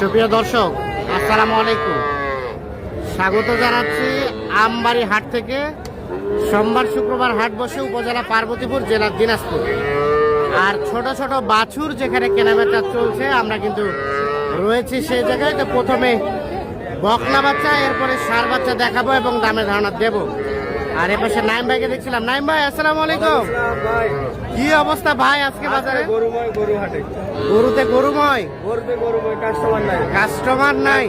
সুপ্রিয় দর্শক, আসসালামু আলাইকুম। স্বাগত জানাচ্ছি আমবাড়ি হাট থেকে। সোমবার শুক্রবার হাট বসে উপজেলা পার্বতীপুর জেলার দিনাজপুর। আর ছোট ছোট বাছুর যেখানে কেনাবেচা চলছে, আমরা কিন্তু রয়েছি সেই জায়গায়। তো প্রথমে বকলা বাচ্চা, এরপরে সার বাচ্চা দেখাবো এবং দামের ধারণা দেব। আর এপাশে নাইম ভাইকে দেখছিলাম। নাইম ভাই, আসসালামু আলাইকুম। কি অবস্থা ভাই আজকে বাজারে? গরুময় গরু হাটে গরুতে গরুময়? গরুতে গরুময় কাস্টমার নাই কাস্টমার নাই।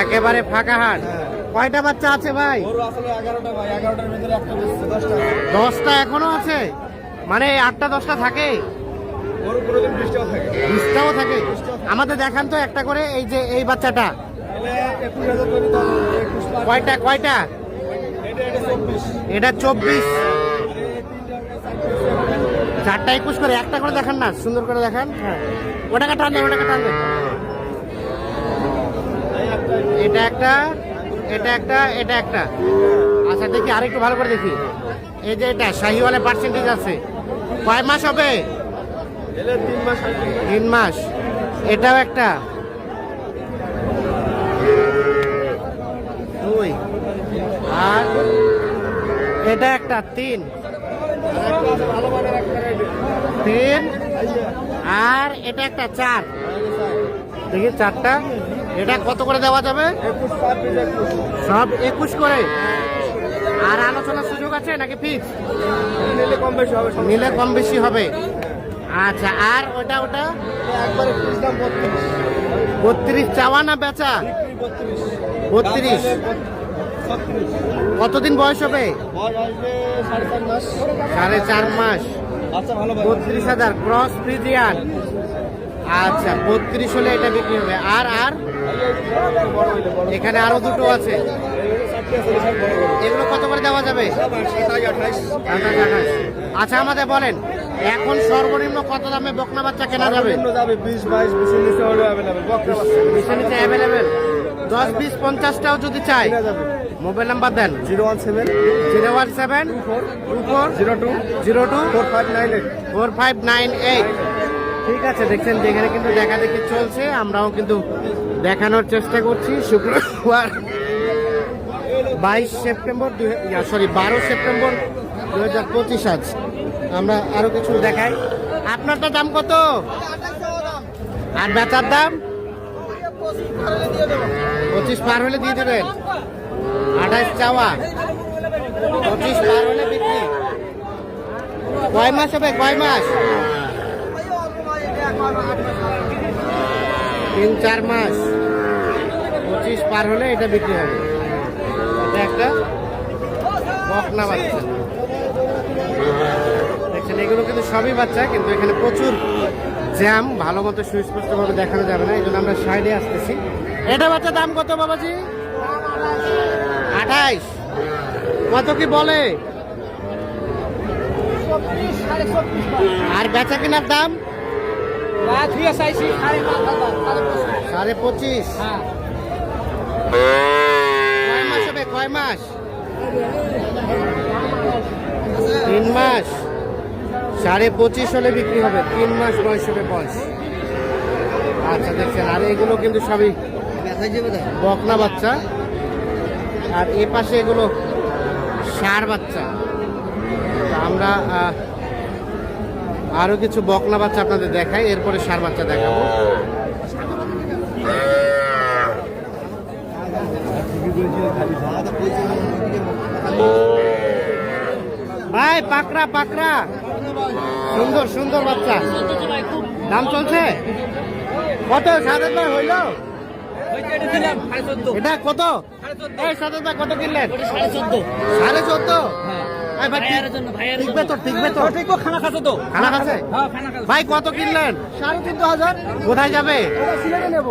একবারে ফাঁকা হাট। কয়টা বাচ্চা আছে ভাই? দশটা এখনও আছে? মানে আটটা, দশটা থাকে? বিশটাও থাকে? আমাদের দেখান তো একটা করে, এই যে এই বাচ্চাটা। কয়টা কয়টা? এটা চব্বিশ। চারটা একুশ করে একটা করে দেখান না সুন্দর করে দেখান। হ্যাঁ। ওটাকে টান দেন ওটাকে টান দেন। এটা একটা এটা একটা এটা একটা। আচ্ছা দেখি আরেকটু ভালো করে দেখি। এই যে এটা শাহিওয়ালে পার্সেন্টেজ আছে। কয় মাস হবে? তিন মাস। এটাও একটা দুই আর এটা একটা তিন। তিন আর এটা একটা চার। দেখি চারটা। এটা কত করে দেওয়া যাবে? সব একুশ করে। আর আলোচনার সুযোগ আছে নাকি ফিক্স নিলে কম বেশি হবে নিলে কম বেশি হবে। আচ্ছা আর ওটা ওটা? বত্রিশ। চাওয়া না বেচা? বত্রিশ। কতদিন বয়স হবে? সাড়ে চার মাস। আচ্ছা বত্রিশ হাজার ক্রস ফ্রিজিয়ান। আচ্ছা বত্রিশ হলে এটা বিক্রি হবে। আর আর? এখানে আরও দুটো আছে। এগুলো কত করে দেওয়া যাবে? আচ্ছা আমাদের বলেন এখন সর্বনিম্ন কত দামে বকনা বাচ্চা কেনা যাবে? বিশ বাইশ বিশের নিচে অ্যাভেলেবেল দশ বিশ পঞ্চাশটাও যদি চাই মোবাইল নাম্বার দেন। Zero one seven. Zero one seven. Two four. Zero two. Zero two. Four five nine eight. Four five nine eight. ঠিক আছে দেখছেন যেখানে কিন্তু দেখা দেখি চলছে। আমরাও কিন্তু দেখানোর চেষ্টা করছি। শুক্রবার বাইশ সেপ্টেম্বর দু সরি বারো সেপ্টেম্বর দু হাজার পঁচিশ আজ। আমরা আরও কিছু দেখাই। আপনারটা দাম কত? আর বেচার দাম? পঁচিশ পার হলে দিয়ে দেবেন। আঠাশ চাওয়া। পঁচিশ পার হলে বিক্রি। কয় মাস হবে? কয় মাস? তিন, চার মাস। পঁচিশ পার হলে এটা বিক্রি হবে। এটা একটা বকনা বাচ্চা। দেখছেন, এগুলো কিন্তু সবই বাচ্চা, কিন্তু এখানে প্রচুর জ্যাম, ভালো মতো সুস্পষ্টভাবে দেখানো যাবে না। এই জন্য আমরা সাইডে আসতেছি। এটা বাচ্চা দাম কত, বাবাজি? আঠাইশ। কত কি বলে? আর বেচা কেনার দাম? সাড়ে পঁচিশ। কয় মাস হবে? কয় মাস? তিন মাস। সাড়ে পঁচিশ হলে বিক্রি হবে। তিন মাস বয়স হবে বয়স। আচ্ছা দেখছেন। আর এগুলো কিন্তু সবই বকনা বাচ্চা। আর এ পাশে এগুলো ষাঁড় বাচ্চা। আমরা আরও কিছু বকলা বাচ্চা আপনাদের দেখাই, এরপরে ষাঁড় বাচ্চা দেখাবো। ভাই, পাকড়া পাকড়া। সুন্দর সুন্দর বাচ্চা। দাম চলছে? কত? ভাই হইল? এটা কত? এই ভাই কত কিনলেন? সাড়ে চোদ্দ। এই ভাই ঠিক- ঠিকবে তো ঠিকবে তো। খানা খাচ্ছ তো। খানা খাচ্ছে? ভাই কত কিনলেন? সাড়ে তিনটে হাজার। কোথায় যাবে? সিলেটে নেব।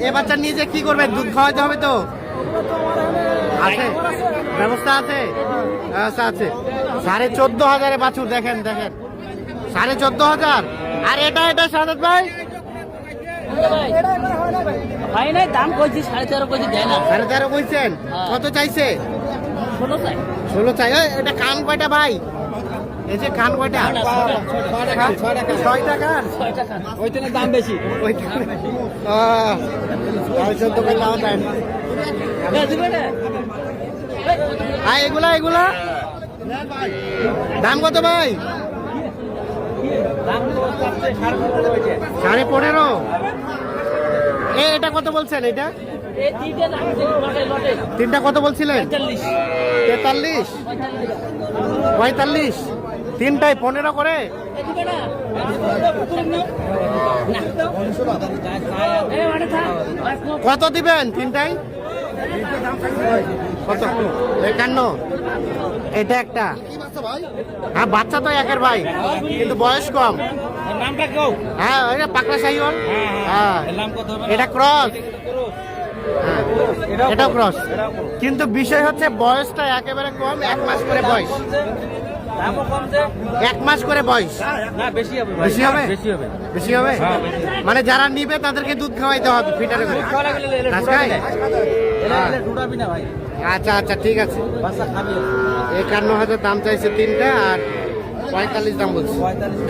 এ বাচ্চা নিজে কি করবে? দুধ খাওয়াতে হবে তো। আছে। ব্যবস্থা আছে? ব্যবস্থা আছে। সাড়ে চোদ্দ হাজারে বাছুর দেখেন দেখেন। সাড়ে চোদ্দ হাজার। আর এটা এটা সাদাত ভাই? ভাই নাই দাম কইছি সাড়ে তেরো কইছি দেয় না। সাড়ে তেরো বলছেন কত চাইছে? ষোলো চাই। ষোলো চাই। এটা কান কয়টা ভাই? এই যে কান কয়টা? ছয়টা কান ছয় টাকা ওইখানে দাম বেশি। এগুলা এগুলা? দাম কত ভাই? সাড়ে পনেরো? এটা কত বলছেন এটা? তিনটে কত বলছিলেন? তেতাল্লিশ। পঁয়তাল্লিশ। তিনটায় পনেরো করে? কত দিবেন তিনটায়? কত? একান্ন। এটা একটা। হ্যাঁ বাচ্চা তো একের ভাই কিন্তু বয়স কম। নামটা কেউ হ্যাঁ এটা পাকড়া সাইওয়াল হ্যাঁ এর নাম কত হবে? এটা ক্রস। হ্যাঁ এটাও ক্রস। কিন্তু বিষয় হচ্ছে বয়সটা একেবারে কম এক মাস করে বয়স। এক মাস করে বয়স। বেশি হবে বেশি হবে? বেশি হবে। বেশি হবে? মানে যারা নিবে তাদেরকে দুধ খাওয়াইতে হবে ফিটারে করে। আচ্ছা আচ্ছা ঠিক আছে। একান্ন হাজার দাম চাইছে তিনটা আর পঁয়তাল্লিশ দাম বলছে।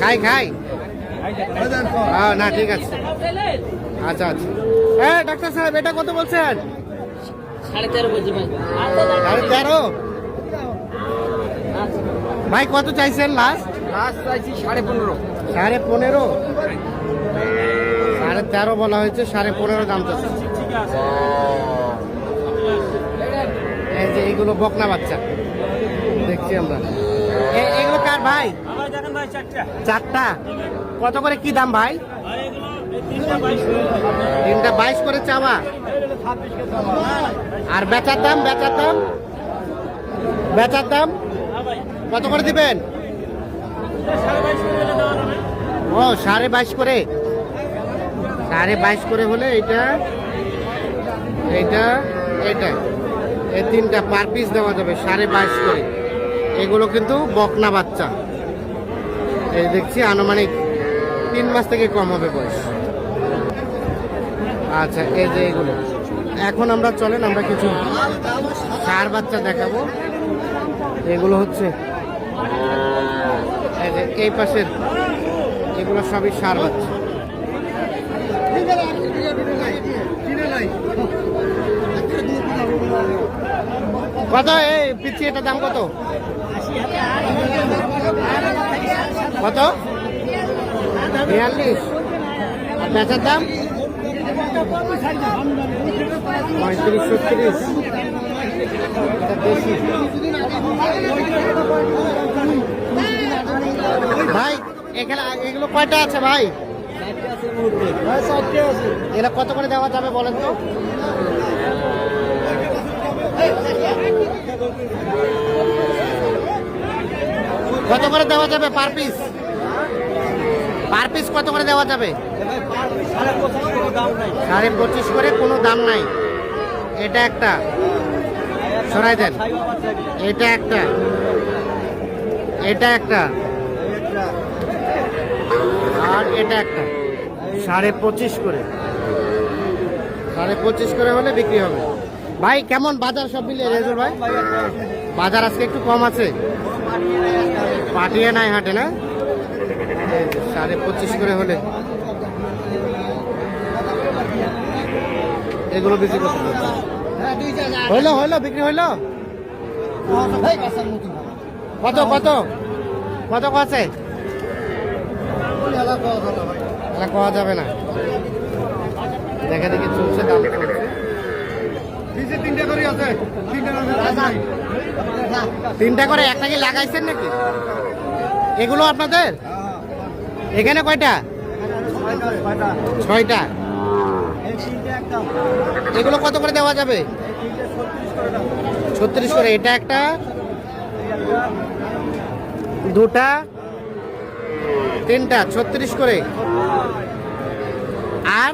খাই খাই। হ্যাঁ না ঠিক আছে। আচ্ছা আচ্ছা। হ্যাঁ ডাক্তার সাহেব এটা কত বলছেন? সাড়ে তেরো ভাই। সাড়ে তেরো? ভাই কত চাইছেন লাস্ট লাস্ট চাইছি সাড়ে পনেরো। সাড়ে পনেরো? সাড়ে তেরো বলা হয়েছে সাড়ে পনেরো দাম চাচ্ছে। এই যে এইগুলো বকনা বাচ্চা। দেখছি আমরা। এগুলো কার ভাই? চারটা। কত করে কি দাম ভাই? তিনটা বাইশ করে চাওয়া? আর বেচার দাম বেচার দাম? বেচার দাম? কত করে দিবেন? ও সাড়ে বাইশ করে। সাড়ে বাইশ করে হলে এইটা এইটা এইটা। এই তিনটা পার পিস দেওয়া যাবে, সাড়ে বাইশ করে। এগুলো কিন্তু বকনা বাচ্চা। এই দেখছি, আনুমানিক তিন মাস থেকে কম হবে বয়স। আচ্ছা এই যে এগুলো। এখন আমরা চলেন, আমরা কিছু সার বাচ্চা দেখাবো। এগুলো হচ্ছে এই পাশের, এগুলো সবই সার বাচ্চা। কত? এই পিচ্ছি এটা দাম কত? কত? বিয়াল্লিশ। আর বেচার দাম? পঁয়ত্রিশ, ছত্রিশ। ভাই, এখানে এগুলো কয়টা আছে ভাই? এগুলো কত করে দেওয়া যাবে বলেন তো? করে দেওয়া যাবে পার পিস পার পিস কত করে দেওয়া যাবে? সাড়ে পঁচিশ করে কোনো দাম নাই। এটা একটা। সরাই দেন। এটা একটা। এটা একটা। আর এটা একটা। সাড়ে পঁচিশ করে। সাড়ে পঁচিশ করে হলে বিক্রি হবে। ভাই, কেমন বাজার সব মিলিয়ে রেজুর ভাই? বাজার আজকে একটু কম আছে। পাঠিয়ে নাই হাটে না? সাড়ে পঁচিশ করে হলে। এগুলো বিক্রি করতে। হইল হইল, বিক্রি হইল? কত কত? কত আছে? পাওয়া যাবে না। দেখা দেখি চলছে চলছে তিনটা করে আছে, তিনটা করে একটা কি লাগাইছেন নাকি? এগুলো আপনাদের? এখানে কয়টা? ছয়টা। এগুলো কত করে দেওয়া যাবে? ছত্রিশ করে। এটা একটা, দুটা, তিনটা, ছত্রিশ করে। আর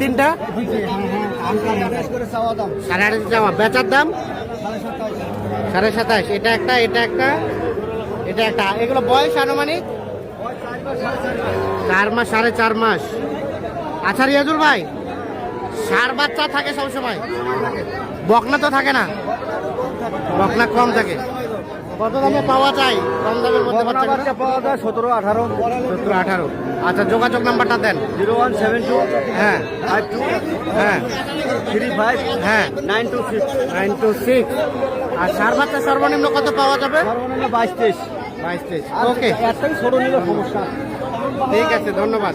তিনটা? সাড়ে বেচার দাম? সাড়ে সাতাশ। এটা একটা এটা একটা এটা একটা। এগুলো বয়স আনুমানিক? চার মাস, সাড়ে চার মাস। আচ্ছা রিয়াজুল ভাই, সার বাচ্চা থাকে সবসময়? বকনা তো থাকে না? বকনা কম থাকে। কত দামে পাওয়া যায়? কম দামের মধ্যে বকনা বাচ্চা পাওয়া যায় সতেরো আঠারো। সতেরো আঠারো। আচ্ছা যোগাযোগ নাম্বারটা দেন। জিরো ওয়ান সেভেন টু হ্যাঁ। ফাইভ টু হ্যাঁ। থ্রি ফাইভ হ্যাঁ। Nine two six. Nine two six. আর সার বাচ্চা সর্বনিম্ন কত পাওয়া যাবে? সর্বনিম্ন বাইশ তেইশ। বাইশ তেইশ। ওকে একটাই ছোট নিলে সমস্যা। ঠিক আছে ধন্যবাদ।